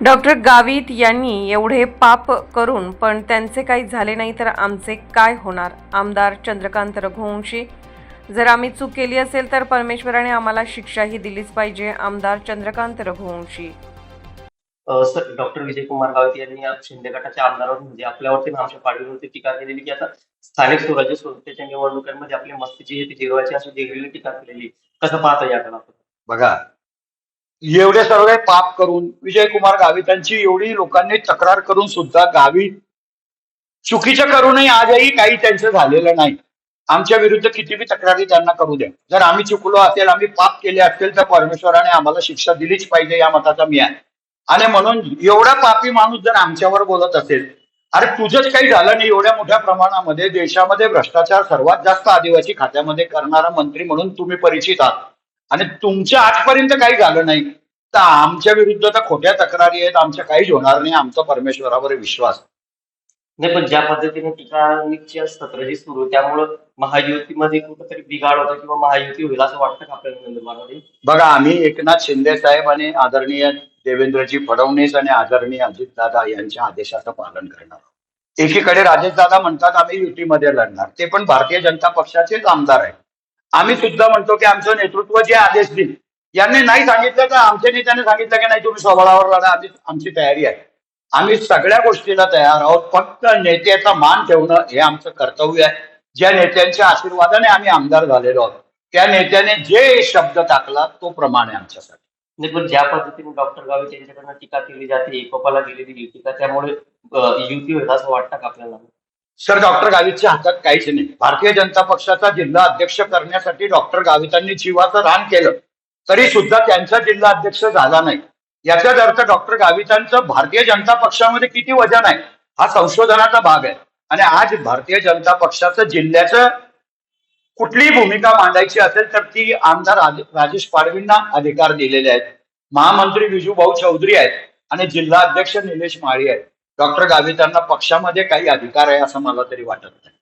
Doctor Gavit यांनी एवढे पाप करून पण त्यांचे काही झाले नाही तर आमचे काय होणार? आमदार चंद्रकांत रघुवंशी जर आम्ही चूक केली असेल तर परमेश्वराने आम्हाला शिक्षाही दिलीच पाहिजे आमदार चंद्रकांत रघुवंशी. सर डॉक्टर विजयकुमार गावित यांनी या शिंदे गटाच्या आमदारावर म्हणजे आपल्यावरती आमच्या पार्टीवरती टीका केलेली की आता स्थानिक स्वराज्य संस्थेच्या निवडणुकांमध्ये आपली मस्तीची हे ती जिरवायची अशी वेगवेगळी टीका केलेली कसं पाहता याकडे आपण बघा एवढे सर्व पाप करून विजयकुमार गावितांची एवढी लोकांनी तक्रार करून सुद्धा गावी चुकीचं करूनही आजही काही त्यांचं झालेलं नाही. आमच्या विरुद्ध किती बी तक्रारी त्यांना करू द्या. जर आम्ही चुकलो असेल आम्ही पाप केले असतील तर परमेश्वराने आम्हाला शिक्षा दिलीच पाहिजे या मताचा मी आहे. आणि म्हणून एवढा पापी माणूस जर आमच्यावर बोलत असेल अरे तुझंच काही झालं नाही एवढ्या मोठ्या प्रमाणामध्ये देशामध्ये भ्रष्टाचार सर्वात जास्त आदिवासी खात्यामध्ये करणारा मंत्री म्हणून तुम्ही परिचित आहात. आणि तुमच्या आजपर्यंत काही झालं नाही. तर आमच्या विरुद्ध तर खोट्या तक्रारी आहेत आमच्या काहीच होणार नाही आमचा परमेश्वरावर विश्वास. नाही पण ज्या पद्धतीने टीकांची सत्र जी सुरू त्यामुळं महायुतीमध्ये कुठंतरी बिघाड होता किंवा महायुती होईल असं वाटतं का आपल्याला नंदुरबारमध्ये बघा आम्ही एकनाथ शिंदे साहेब आणि आदरणीय देवेंद्रजी फडणवीस आणि आदरणीय अजितदादा यांच्या आदेशाचं पालन करणार आहोत. एकीकडे राजेशदादा म्हणतात आम्ही युतीमध्ये लढणार. ते पण भारतीय जनता पक्षाचेच आमदार आहेत. आम्ही सुद्धा म्हणतो की आमचं नेतृत्व जे आदेश देईल. यांनी नाही सांगितलं तर आमच्या नेत्याने सांगितलं की नाही? तुम्ही स्वबळावर लढा. आम्ही आमची तयारी आहे. आम्ही सगळ्या गोष्टीला तयार आहोत. फक्त नेत्याचा मान ठेवणं हे आमचं कर्तव्य आहे. ज्या नेत्यांच्या आशीर्वादाने आम्ही आमदार झालेलो आहोत त्या नेत्याने जे शब्द टाकला तो प्रमाण आहे आमच्यासाठी. नाही पण ज्या पद्धतीने डॉक्टर गावित यांच्याकडनं टीका केली जाते एकोपाला गेलेली ही टीका त्यामुळे युती होईल असं वाटतं का आपल्याला? सर डॉक्टर गावितच्या हातात काहीच नाही. भारतीय जनता पक्षाचा जिल्हा अध्यक्ष करण्यासाठी डॉक्टर गावितांनी जीवाचं रान केलं तरी सुद्धा त्यांचा जिल्हा अध्यक्ष झाला नाही. याचाच अर्थ डॉक्टर गावितांचं भारतीय जनता पक्षामध्ये किती वजन आहे हा संशोधनाचा भाग आहे. आणि आज भारतीय जनता पक्षाचं जिल्ह्याचं कुठलीही भूमिका मांडायची असेल तर ती आमदार राजेश पाडवींना अधिकार दिलेले आहेत. महामंत्री विजूभाऊ चौधरी आहेत आणि जिल्हा अध्यक्ष निलेश माळी आहेत. डॉक्टर गावितांना पक्षामध्ये काही अधिकार आहे असं मला तरी वाटत नाही.